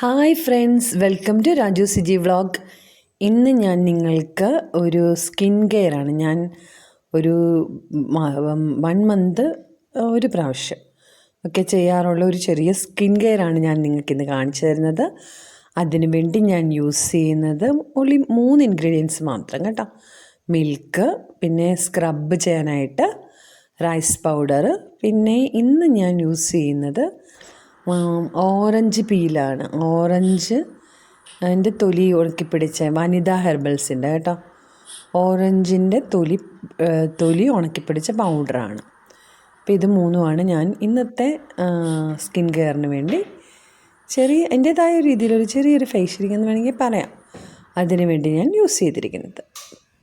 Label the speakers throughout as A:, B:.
A: Hi friends welcome to Raju Siji vlog ഇന്ന് ഞാൻ നിങ്ങൾക്ക് ഒരു സ്കിൻ കെയർ ആണ്. ഞാൻ ഒരു വൺ മന്ത് ഒരു പ്രാവശ്യം ഒക്കെ ചെയ്യാറുള്ള ഒരു ചെറിയ സ്കിൻ കെയർ ആണ് ഞാൻ നിങ്ങൾക്ക് ഇന്ന് കാണിച്ചു തരുന്നത്. അതിനു വേണ്ടി ഞാൻ യൂസ് ചെയ്യുന്നത് ഒളി മൂന്ന് ഇൻഗ്രീഡിയൻസ് മാത്രം കേട്ടോ. മിൽക്ക് പിന്നെ സ്ക്രബ് ചെയ്യാനായിട്ട് റൈസ് പൗഡർ പിന്നെ ഇന്ന് ഞാൻ യൂസ് ചെയ്യുന്നത് ഓറഞ്ച് പീലാണ്. ഓറഞ്ച് അതിന്റെ തൊലി ഉണക്കിപ്പിടിച്ച വനിതാ ഹെർബൽസിന്റെ കേട്ടോ. ഓറഞ്ചിന്റെ തൊലി തൊലി തൊലി ഉണക്കിപ്പിടിച്ച പൗഡറാണ്. അപ്പോൾ ഇത് മൂന്നുമാണ് ഞാൻ ഇന്നത്തെ സ്കിൻ കെയറിന് വേണ്ടി ചെറിയ എന്റേതായ രീതിയിലൊരു ചെറിയൊരു ഫേഷ്യലിംഗ് എന്ന് വേണമെങ്കിൽ പറയാം. അതിനു വേണ്ടി ഞാൻ യൂസ് ചെയ്തിരിക്കുന്നത്.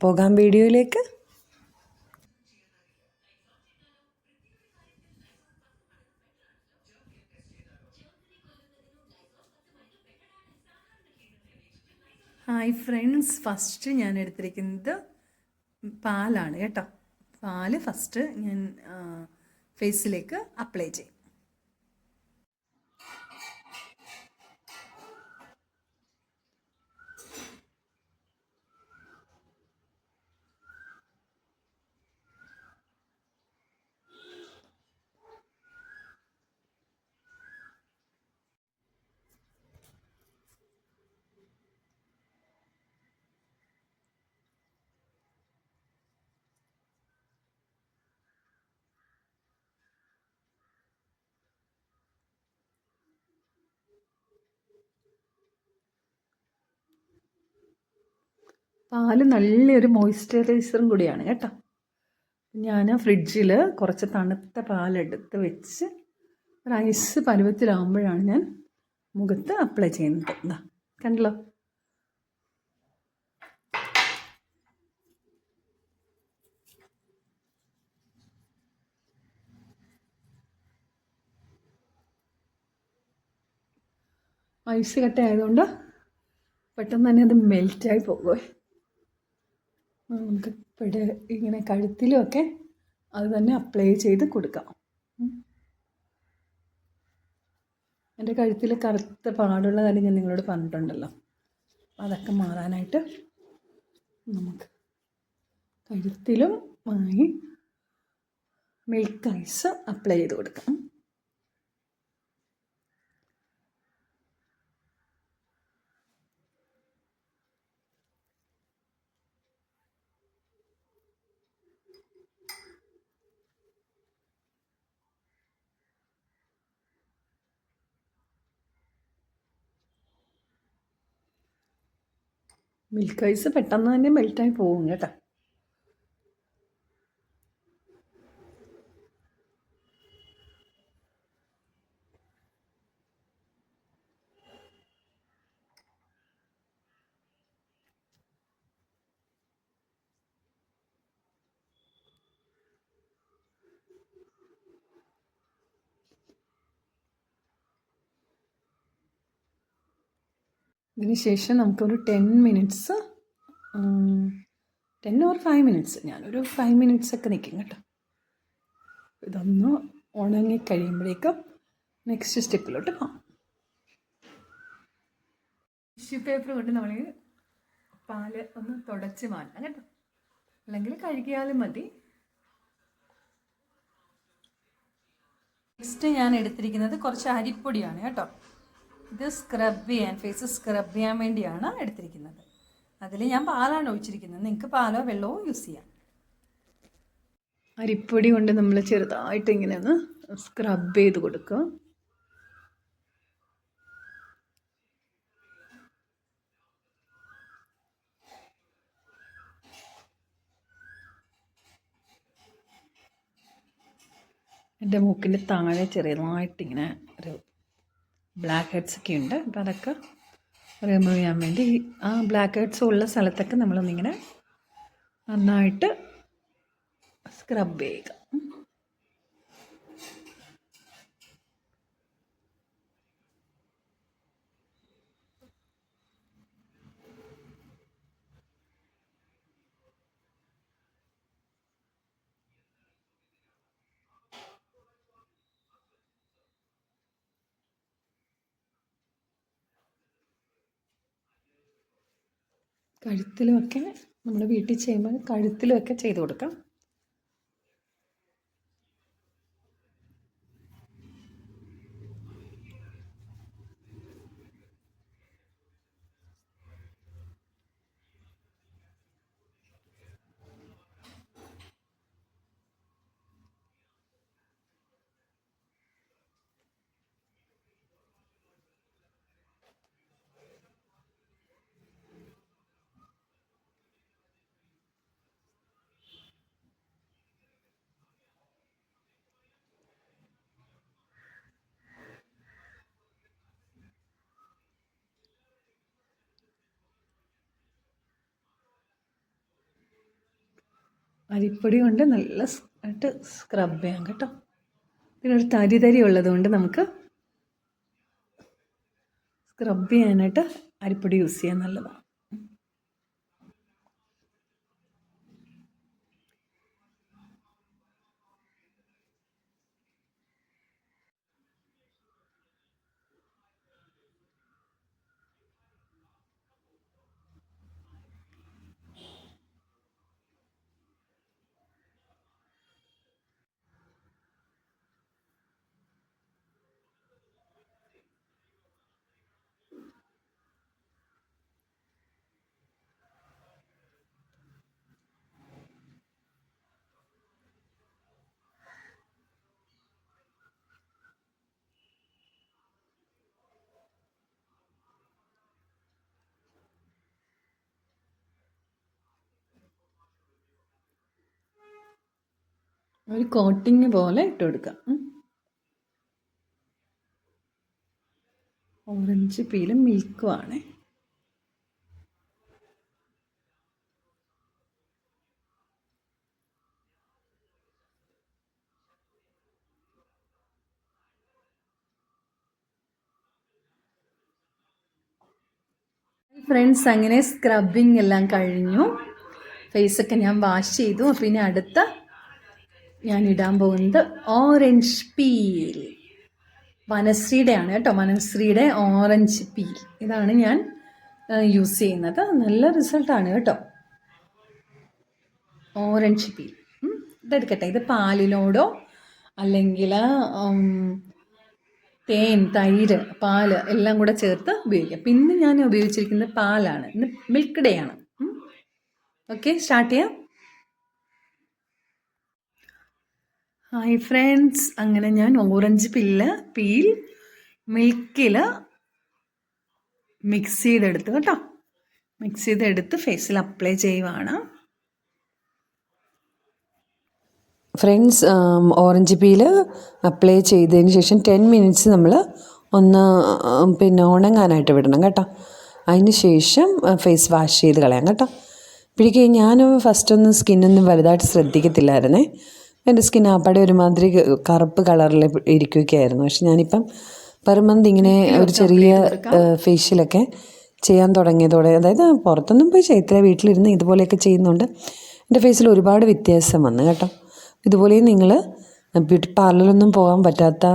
A: പോകാം വീഡിയോയിലേക്ക്.
B: Hi friends. ഫസ്റ്റ് ഞാൻ എടുത്തിരിക്കുന്നത് പാലാണ് കേട്ടോ. പാൽ ഫസ്റ്റ് ഞാൻ ഫേസിലേക്ക് അപ്ലൈ ചെയ്യും. പാൽ നല്ലൊരു മോയ്സ്ചറൈസറും കൂടിയാണ് കേട്ടോ. ഞാൻ ഫ്രിഡ്ജിൽ കുറച്ച് തണുത്ത പാലെടുത്ത് വെച്ച് ഒരു ഐസ് പരുവത്തിലാകുമ്പോഴാണ് ഞാൻ മുഖത്ത് അപ്ലൈ ചെയ്യുന്നത്. എന്താ കണ്ടല്ലോ. ഐസ് കട്ട ആയതുകൊണ്ട് പെട്ടെന്ന് തന്നെ അത് മെൽറ്റായി പോകുമേ നമുക്ക് ഇവിടെ ഇങ്ങനെ കഴുത്തിലുമൊക്കെ അത് തന്നെ അപ്ലൈ ചെയ്ത് കൊടുക്കാം. എന്റെ കഴുത്തിൽ കറുത്ത പാടുള്ള കാര്യം ഞാൻ നിങ്ങളോട് പറഞ്ഞിട്ടുണ്ടല്ലോ. അതൊക്കെ മാറാനായിട്ട് നമുക്ക് കഴുത്തിലും ആയി മിൽക്ക് ഐസ് അപ്ലൈ ചെയ്ത് കൊടുക്കാം. മിൽക്ക് ഐസ് പെട്ടെന്ന് തന്നെ മെൽറ്റായി പോകും കേട്ടോ. ഇതിന് ശേഷം നമുക്കൊരു ten minutes ten or five minutes ഞാനൊരു ഫൈവ് മിനിറ്റ്സ് ഒക്കെ നിൽക്കും കേട്ടോ. ഇതൊന്ന് ഉണങ്ങി കഴിയുമ്പോഴേക്കും നെക്സ്റ്റ് സ്റ്റെപ്പിലോട്ട് പോകാം ടിഷ്യൂ പേപ്പർ കൊണ്ട് നമ്മൾ പാൽ ഒന്ന് തുടച്ച് മാറ്റാം കേട്ടോ. അല്ലെങ്കിൽ കഴുകിയാലും മതി. നെക്സ്റ്റ് ഞാൻ എടുത്തിരിക്കുന്നത് കുറച്ച് അരിപ്പൊടിയാണ് കേട്ടോ. ഇത് സ്ക്രബ് ചെയ്യാൻ ഫേസ് സ്ക്രബ് ചെയ്യാൻ വേണ്ടിയാണ് എടുത്തിരിക്കുന്നത്. അതിൽ ഞാൻ പാലാണ് ഒഴിച്ചിരിക്കുന്നത്. നിങ്ങൾക്ക് പാലോ വെള്ളമോ യൂസ് ചെയ്യാം. അരിപ്പൊടി കൊണ്ട് നമ്മൾ ചെറുതായിട്ട് ഇങ്ങനെ ഒന്ന് സ്ക്രബ് ചെയ്ത് കൊടുക്കുക. എന്റെ മൂക്കിന്റെ താഴെ ചെറിയതായിട്ടിങ്ങനെ ബ്ലാക്ക് ഹെഡ്സ് ഒക്കെ ഉണ്ട്. അപ്പോൾ അതൊക്കെ റിമൂവ് ചെയ്യാൻ വേണ്ടി ആ ബ്ലാക്ക് ഹെഡ്സ് ഉള്ള സ്ഥലത്തൊക്കെ നമ്മളൊന്നിങ്ങനെ നന്നായിട്ട് സ്ക്രബ് ചെയ്യുക. കഴുത്തിലുമൊക്കെ നമ്മൾ വീട്ടിൽ ചെയ്യുമ്പോൾ കഴുത്തിലുമൊക്കെ ചെയ്ത് കൊടുക്കാം. അരിപ്പൊടി കൊണ്ട് നല്ല ആയിട്ട് സ്ക്രബ് ചെയ്യാം കേട്ടോ. പിന്നെ ഒരു തരി തരി ഉള്ളതുകൊണ്ട് നമുക്ക് സ്ക്രബ് ചെയ്യാനായിട്ട് അരിപ്പൊടി യൂസ് ചെയ്യാൻ നല്ലതാണ് ഒരു കോട്ടിങ് പോലെ ഇട്ട് കൊടുക്കാം ഓറഞ്ച് പീലും മിൽക്കും ആണ് ഫ്രണ്ട്സ് അങ്ങനെ സ്ക്രബിങ് എല്ലാം കഴിഞ്ഞു. ഫേസൊക്കെ ഞാൻ വാഷ് ചെയ്തു. അപ്പോൾ ഇനി അടുത്ത ഞാൻ ഇടാൻ പോകുന്നത് ഓറഞ്ച് പീൽ. വനശ്രീയുടെ ആണ് കേട്ടോ വനശ്രീയുടെ ഓറഞ്ച് പീൽ. ഇതാണ് ഞാൻ യൂസ് ചെയ്യുന്നത്. നല്ല റിസൾട്ടാണ് കേട്ടോ. Orange peel. ഇതെടുക്കട്ടെ. ഇത് പാലിനോടോ അല്ലെങ്കിൽ തേൻ തൈര് പാൽ എല്ലാം കൂടെ ചേർത്ത് ഉപയോഗിക്കാം. പിന്നെ ഞാൻ ഉപയോഗിച്ചിരിക്കുന്നത് പാലാണ്. ഇന്ന് മിൽക്ക് ഡേ ആണ്. ഓക്കെ സ്റ്റാർട്ട് ചെയ്യാം. ഹായ് ഫ്രണ്ട്സ് അങ്ങനെ ഞാൻ ഓറഞ്ച് പില്ല് പീൽ മിൽക്കിൽ മിക്സ് ചെയ്തെടുത്ത് കേട്ടോ. മിക്സ് ചെയ്തെടുത്ത് ഫേസിൽ അപ്ലൈ ചെയ്യുവാണ്.
A: ഫ്രണ്ട്സ് ഓറഞ്ച് പീൽ അപ്ലൈ ചെയ്തതിന് ശേഷം ടെൻ മിനിറ്റ്സ് നമ്മൾ ഒന്ന് പിന്നെ ഉണങ്ങാനായിട്ട് വിടണം കേട്ടോ. അതിന് ശേഷം ഫേസ് വാഷ് ചെയ്ത് കളയാം കേട്ടോ. പിടിക്കുക ഞാൻ ഫസ്റ്റ് ഫസ്റ്റൊന്നും സ്കിന്നൊന്നും വലുതായിട്ട് ശ്രദ്ധിക്കത്തില്ലായിരുന്നേ. എന്റെ സ്കിൻ ആപ്പാടെ ഒരുമാതിരി കറുപ്പ് കളറിൽ ഇരിക്കുകയായിരുന്നു. പക്ഷെ ഞാനിപ്പം പെർ മന്ത് ഇങ്ങനെ ഒരു ചെറിയ ഫേഷ്യലൊക്കെ ചെയ്യാൻ തുടങ്ങിയതോടെ അതായത് പുറത്തൊന്നും പോയി ചെയ്യത്തില്ല വീട്ടിലിരുന്ന് ഇതുപോലെയൊക്കെ ചെയ്യുന്നുണ്ട് എന്റെ ഫേസിൽ ഒരുപാട് വ്യത്യാസം വന്നു കേട്ടോ. ഇതുപോലെ നിങ്ങൾ ബ്യൂട്ടി പാർലറിലൊന്നും പോകാൻ പറ്റാത്ത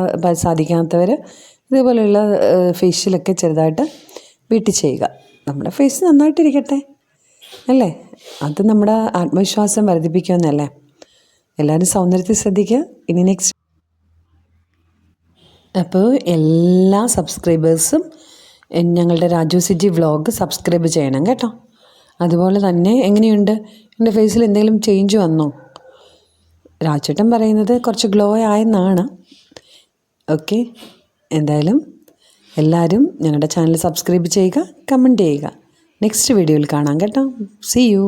A: സാധിക്കാത്തവർ ഇതുപോലെയുള്ള ഫേഷ്യലൊക്കെ ചെറുതായിട്ട് വീട്ടിൽ ചെയ്യുക. നമ്മുടെ ഫേസ് നന്നായിട്ടിരിക്കട്ടെ അല്ലേ? അത് നമ്മുടെ ആത്മവിശ്വാസം വർദ്ധിപ്പിക്കുമെന്നല്ലേ? എല്ലാവരും സൗന്ദര്യത്തിൽ ശ്രദ്ധിക്കുക. ഇനി നെക്സ്റ്റ് അപ്പോൾ എല്ലാ സബ്സ്ക്രൈബേഴ്സും ഞങ്ങളുടെ രാജു സിജി വ്ളോഗ് സബ്സ്ക്രൈബ് ചെയ്യണം കേട്ടോ. അതുപോലെ തന്നെ എങ്ങനെയുണ്ട്? എന്റെ ഫേസിൽ എന്തെങ്കിലും ചേഞ്ച് വന്നോ? രാജേട്ടൻ പറയുന്നത് കുറച്ച് ഗ്ലോ ആയെന്നാണ്. ഓക്കെ എന്തായാലും എല്ലാവരും ഞങ്ങളുടെ ചാനൽ സബ്സ്ക്രൈബ് ചെയ്യുക കമന്റ് ചെയ്യുക. നെക്സ്റ്റ് വീഡിയോയിൽ കാണാം കേട്ടോ. C U